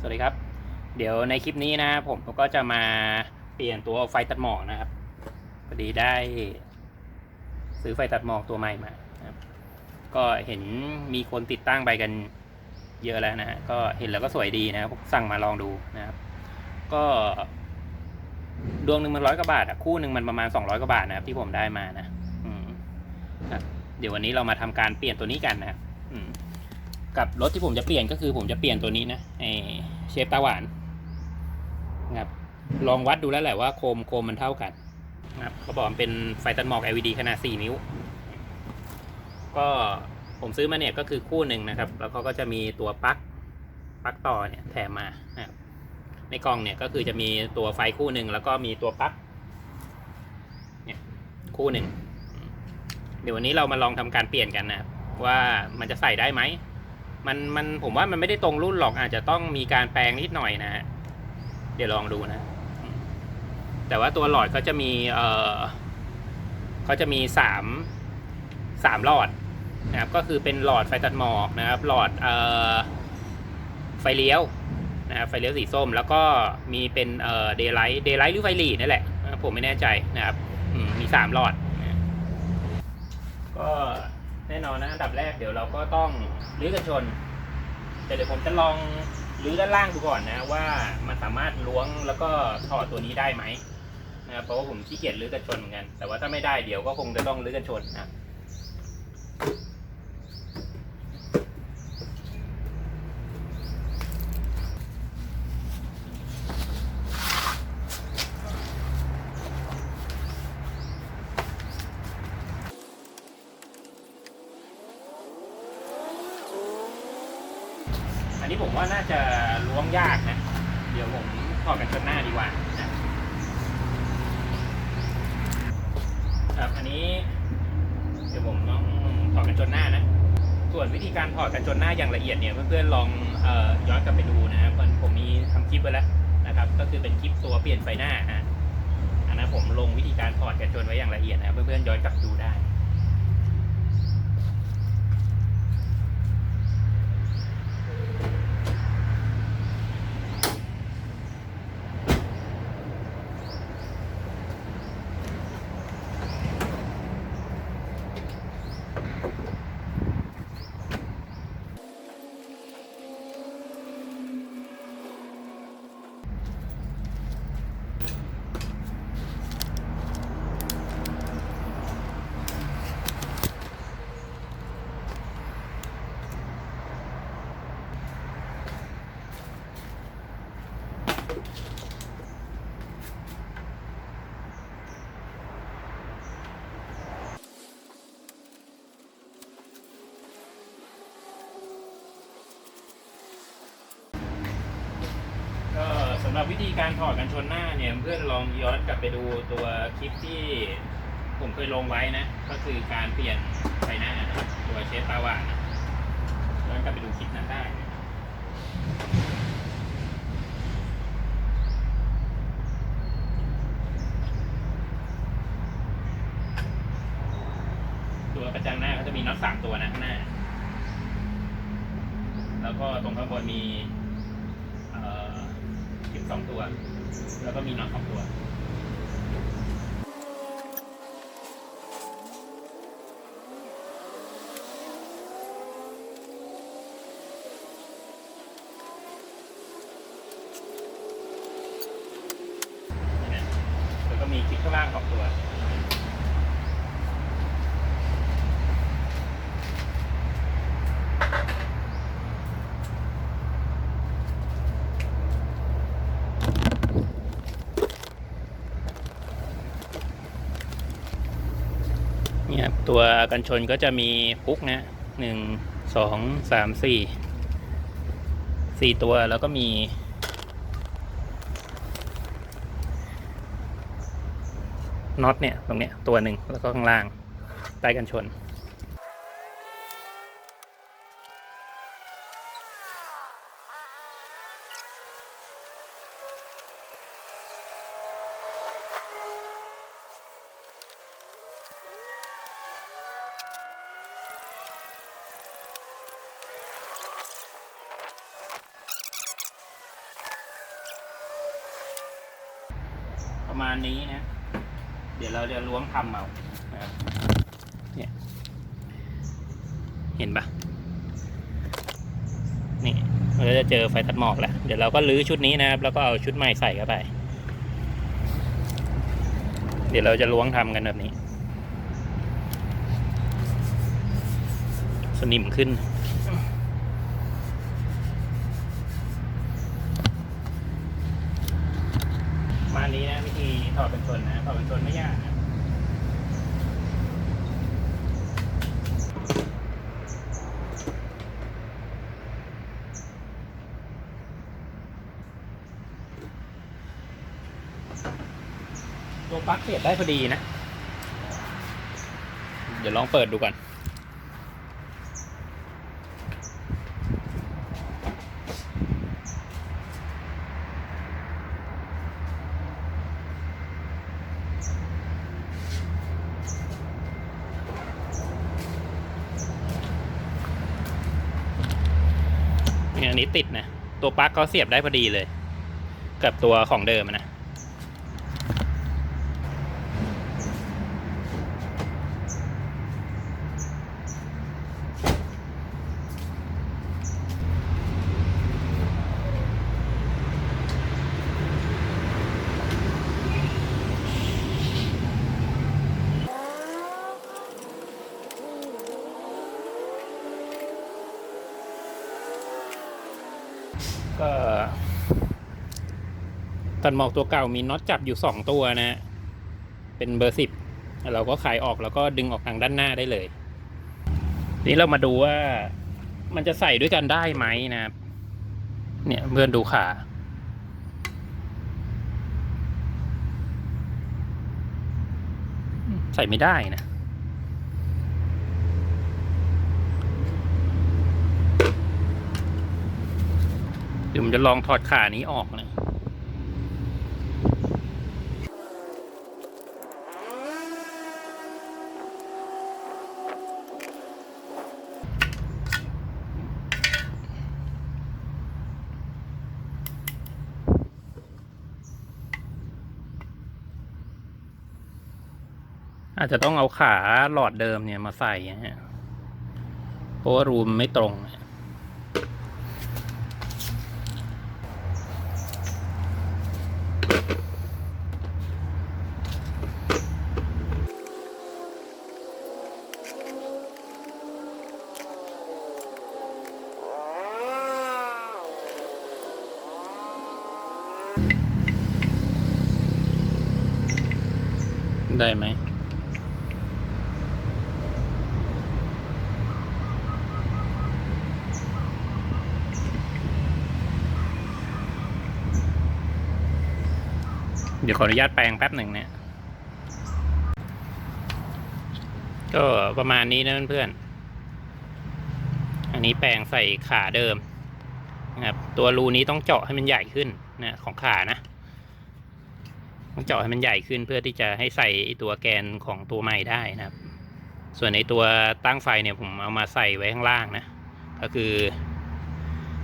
สวัสดีครับ เดี๋ยวในคลิปนี้นะผมก็จะมาเปลี่ยนตัวไฟตัดหมอกนะครับพอดีได้ ซื้อไฟตัดหมอกตัวใหม่มาครับ ก็เห็นมีคนติดตั้งไปกันเยอะแล้วนะฮะก็เห็นแล้วก็สวยดีนะครับผมสั่งมาลองดูนะครับ ก็ดวงหนึ่งมันร้อยกว่าบาทอะคู่หนึ่งมันประมาณสองร้อยกว่าบาทนะครับที่ผมได้มานะ อืมเดี๋ยววันนี้เรามาทำการเปลี่ยนตัวนี้กันนะครับอืม กับรถที่ผมจะเปลี่ยนก็คือผมจะเปลี่ยนตัวนี้นะไอเชฟตาหวานนะครับลองวัดดูแล้วแหละว่าโคมโคมมันเท่ากันนะครับเขาบอกมันเป็นไฟตัดหมอก LED ขนาด 4 นิ้ว ก็ผมซื้อมาเนี่ยก็คือคู่หนึ่งนะครับ แล้วเขาก็จะมีตัวปลั๊กปลั๊กต่อเนี่ยแถมมานะครับในกล่องเนี่ยก็คือจะมีตัวไฟคู่หนึ่งแล้วก็มีตัวปลั๊กเนี่ยคู่หนึ่งเดี๋ยววันนี้เรามาลองทำการเปลี่ยนกันนะครับว่ามันจะใส่ได้ไหม มันมันผมว่ามันไม่ได้ตรงรุ่นหรอกอาจจะต้องมีการแปลงนิดหน่อยนะฮะเดี๋ยวลองดูนะ แต่ว่าตัวหลอดเขาจะมีเออเขาจะมีสามสามหลอดนะครับก็คือเป็นหลอดไฟตัดหมอกนะครับหลอดเออไฟเลี้ยวนะครับไฟเลี้ยวสีส้ม แล้วก็มีเป็นเอ่อเดย์ไลท์เดย์ไลท์หรือไฟหลีนั่นแหละผมไม่แน่ใจนะครับมีสามหลอดก็ น่นอนนะอันดับแรกเดี๋ยวเราก็ต้องรื้อกันชน แต่เดี๋ยวผมจะลองรื้อด้านล่างดูก่อนนะว่ามันสามารถล้วงแล้วก็ถอดตัวนี้ได้ไหมนะครับเพราะว่าผมขี้เกียจรื้อกันชนเหมือนกัน แต่ว่าถ้าไม่ได้เดี๋ยวก็คงจะต้องรื้อกันชนนะ อันนี้ผมว่าน่าจะล้วงยากนะ เดี๋ยวผมถอดกันชนหน้าดีกว่านะ ครับ อันนี้เดี๋ยวผมต้องถอดกันจนหน้านะ ส่วนวิธีการถอดกันจนหน้าอย่างละเอียดเนี่ยเพื่อนๆลองออย้อนกลับไปดูนะครับผมมีทำคลิปไว้แล้วนะครับ ก็คือเป็นคลิปตัวเปลี่ยนไฟหน้าอะอันนั้นผมลงวิธีการถอดกันจนไว้อย่างละเอียดนะครับเพื่อนๆย้อนกลับดูได้ ก็สำหรับ วิธีการถอดกันชนหน้าเนี่ยเพื่อนลองย้อนกลับไปดูตัวคลิปที่ผมเคยลงไว้นะ ก็คือการเปลี่ยนไฟหน้านะตัวเชฟตาวานะย้อนกลับไปดูคลิปนั้นได้ตัวกระจังหน้าเขาจะมีน็อตสามตัวนะข้างหน้า แล้วก็ตรงข้างบนมี สองตัว แล้วก็มีน็อตสองตัว นี่นะแล้วก็มีคลิปข้างล่างสองตัว เนี่ยครับ ตัวกันชนก็จะมีปุ๊กนะหนึ่งสองสามสี่สี่ตัวแล้วก็มีน็อตเนี่ยตรงเนี้ยตัวหนึ่งแล้วก็ข้างล่างใต้กันชน ประมาณนี้นะ เดี๋ยวเราจะล้วงทำเอาเนี่ยเห็นปะนี่เราจะเจอไฟตัดหมอกแล้ว เดี๋ยวเราก็ลื้อชุดนี้นะครับ แล้วก็เอาชุดใหม่ใส่เข้าไป เดี๋ยวเราจะล้วงทำกันแบบนี้ สนิมขึ้น นี้นะวิธีถอดเป็นส่วนนะถอดเป็นส่วนไม่ยากนะตัวปลั๊กเสียบได้พอดีนะ เดี๋ยวลองเปิดดูก่อน เนี่ยอันนี้ ตัวปลั๊กเขาเสียบได้พอดีเลย กับตัวของเดิมนะ ก็ ตัดหมอกตัวเก่ามีน็อตจับอยู่สองตัวนะ เป็นเบอร์สิบเราก็ขายออกแล้วก็ดึงออกทางด้านหน้าได้เลยนี่เรามาดูว่ามันจะใส่ด้วยกันได้ไหมนะครับ เนี่ยเพื่อนดูขาใส่ไม่ได้นะเดี๋ยวผมจะลองถอดขานี้ออกนะ อาจจะต้องเอาขาหลอดเดิมเนี่ยมาใส่นะฮะเพราะว่ารูมไม่ตรงได้ไหม ดี๋ยวขออนุญาตแปลงแป๊บหนึ่งเนี่ย ก็ประมาณนี้นะเพื่อนๆอันนี้แปลงใส่ขาเดิมนะครับ ตัวรูนี้ต้องเจาะให้มันใหญ่ขึ้นนะของขานะต้องเจาะให้มันใหญ่ขึ้นเพื่อที่จะให้ใส่ตัวแกนของตัวใหม่ได้นะครับ ส่วนในตัวตั้งไฟเนี่ยผมเอามาใส่ไว้ข้างล่างนะ ก็คือ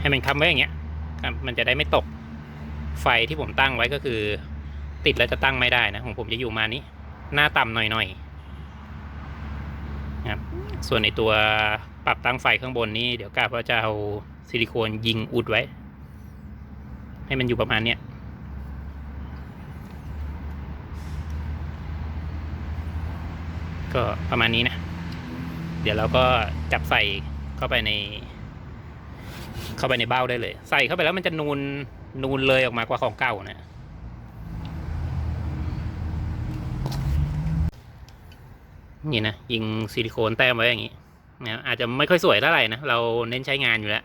ให้มันค้ำไว้อย่างเงี้ยมันจะได้ไม่ตกไฟที่ผมตั้งไว้ก็คือ ติดแล้วจะตั้งไม่ได้นะของผมจะอยู่มานี้ หน้าต่ำหน่อยๆนะครับส่วนในตัวปรับตั้งไฟข้างบนนี้เดี๋ยวกาว่าจะเอาซิลิโคนยิงอุดไว้ ให้มันอยู่ประมาณเนี้ยก็ประมาณนี้นะ เดี๋ยวเราก็จับใส่เข้าไปใน เข้าไปในเบ้าได้เลย ใส่เข้าไปแล้วมันจะนูนนูนเลยออกมากว่าของเก่านะ นี่นะยิงซิลิโคนแต้มไว้อย่างนี้นะอาจจะไม่ค่อยสวยเท่าไหร่นะ เราเน้นใช้งานอยู่แล้ว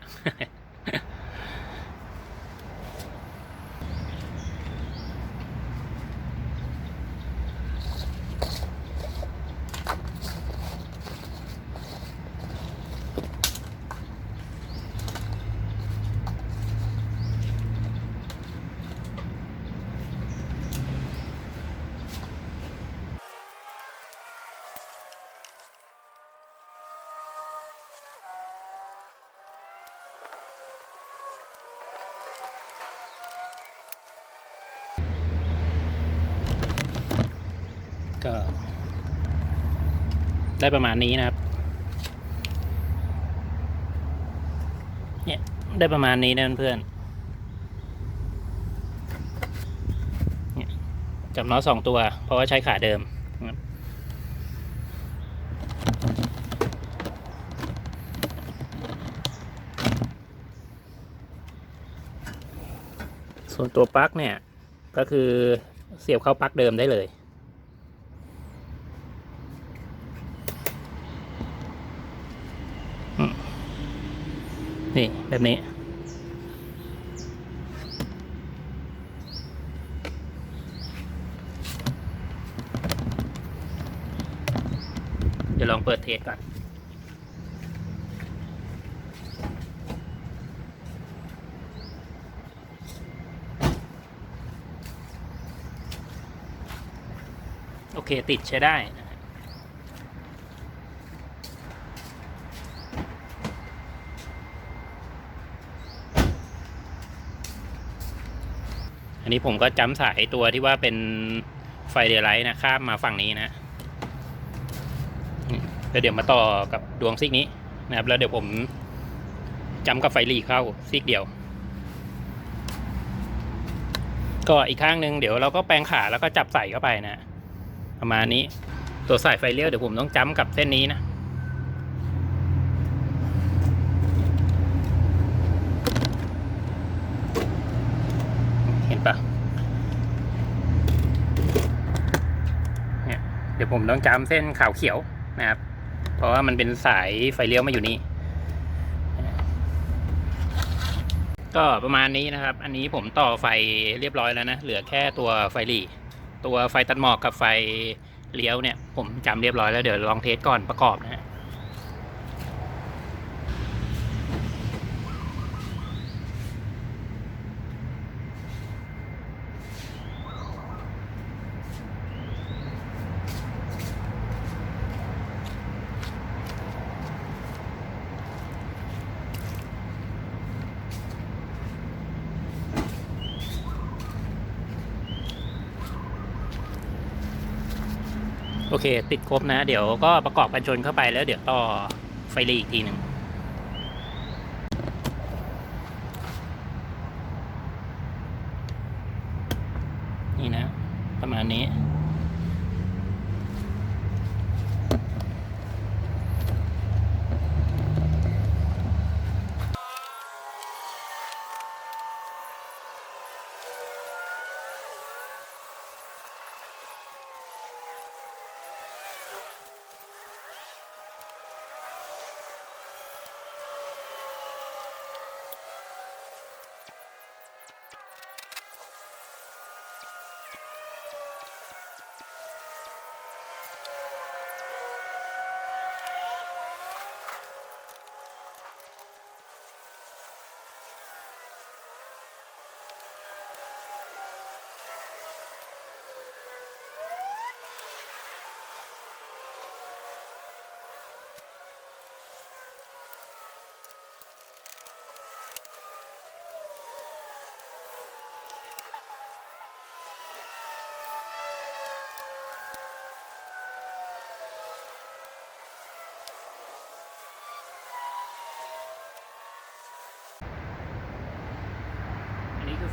ก็ ได้ประมาณนี้นะครับ เนี่ยได้ประมาณนี้นะเพื่อนเนี่ยจับน็อตสองตัว เพราะว่าใช้ขาเดิมส่วนตัวปลั๊กเนี่ยก็คือเสียบเข้าปลั๊กเดิมได้เลย นี่แบบนี้ เดี๋ยวลองเปิดเทสก่อนโอเคติดใช้ได้นะฮะ อันนี้ผมก็จำสายตัวที่ว่าเป็นไฟเดลไลท์นะข้ามมาฝั่งนี้นะแล้วเดี๋ยวมาต่อกับดวงซิกนี้นะครับแล้วเดี๋ยวผมจำกับไฟหลีเข้าซิกเดียว ก็อีกข้างหนึ่งเดี๋ยวเราก็แปลงขาแล้วก็จับใส่เข้าไปนะ ประมาณนี้ตัวสายไฟเลี้ยวเดี๋ยวผมต้องจำกับเส้นนี้นะ เห็นปะเนี่ยเดี๋ยวผมต้องจำเส้นขาวเขียวนะครับ เพราะว่ามันเป็นสายไฟเลี้ยวมาอยู่นี่ ก็ประมาณนี้นะครับ อันนี้ผมต่อไฟเรียบร้อยแล้วนะ เหลือแค่ตัวไฟหลีตัวไฟตัดหมอกกับไฟเลี้ยวเนี่ย ผมจำเรียบร้อยแล้วเดี๋ยวลองเทสก่อนประกอบนะ โอเค ติดครบนะ เดี๋ยวก็ประกอบกันชนเข้าไปแล้วเดี๋ยวต่อไฟหลีอีกทีหนึ่ง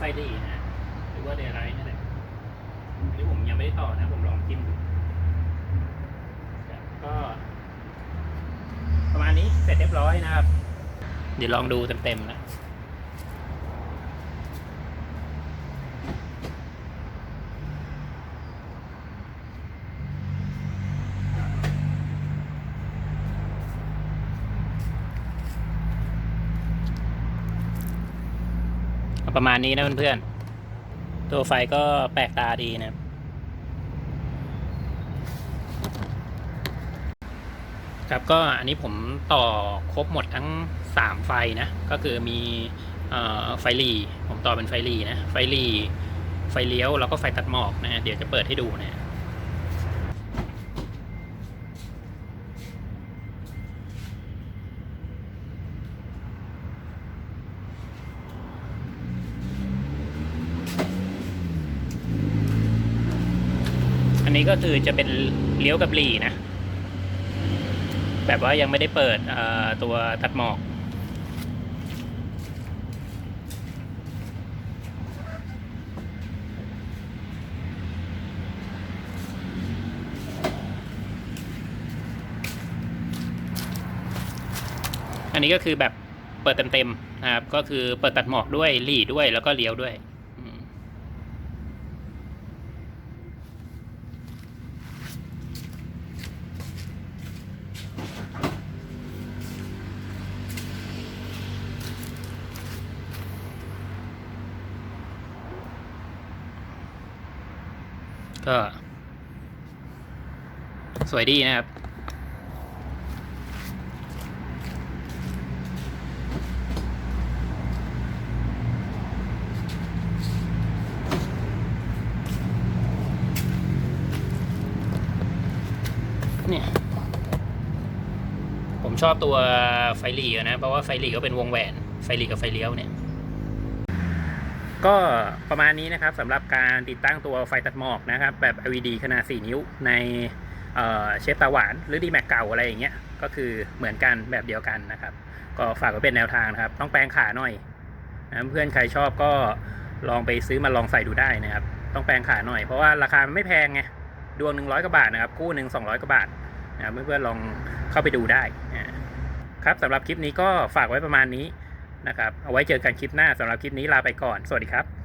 ไซดีนะหรือว่าเดรไรนั่นแหละอันนี้ผมยังไม่ได้ต่อนะผมลองจิ้มดูก็ ประมาณนี้เสร็จเรียบร้อยนะครับ เดี๋ยวลองดูเต็มๆนะ ประมาณนี้นะเพื่อนๆ ตัวไฟก็แปลกตาดีนะ ครับก็อันนี้ผมต่อครบหมดทั้ง 3 ไฟนะ ก็คือมีออไฟหลีผมต่อเป็นไฟหลีนะ ไฟหลีไฟเลี้ยวแล้วก็ไฟตัดหมอกนะ เดี๋ยวจะเปิดให้ดูนะ ก็คือจะเป็นเลี้ยวกับหลีนะ แบบว่ายังไม่ได้เปิดตัวตัดหมอกอันนี้ก็คือแบบเปิดเต็มๆนะครับ ก็คือเปิดตัดหมอกด้วยหลีด้วยแล้วก็เลี้ยวด้วย ก็ สวยดีนะครับ เนี่ยผมชอบตัวไฟหลีนะ เพราะว่าไฟหลีก็เป็นวงแหวน ไฟหลีกับไฟเลี้ยวเนี่ย ก็ประมาณนี้นะครับสำหรับการติดตั้งตัวไฟตัดหมอกนะครับ แบบ LED ขนาด 4 นิ้วในเชฟตาหวานหรือดีแม็กเก่าอะไรอย่างเงี้ยก็คือเหมือนกันแบบเดียวกันนะครับ ก็ฝากไว้เป็นแนวทางนะครับ ต้องแปลงขาหน่อยนะเพื่อนใครชอบก็ลองไปซื้อมาลองใส่ดูได้นะครับ ต้องแปลงขาหน่อยเพราะว่าราคามันไม่แพงไงดวงหนึ่งร้อยกว่าบาทนะครับ คู่หนึ่งสองร้อยกว่าบาทนะครับเพื่อนๆลองเข้าไปดูได้อ่าครับสำหรับคลิปนี้ก็ฝากไว้ประมาณนี้ นะครับ เอาไว้เจอกันคลิปหน้าสำหรับคลิปนี้ลาไปก่อน สวัสดีครับ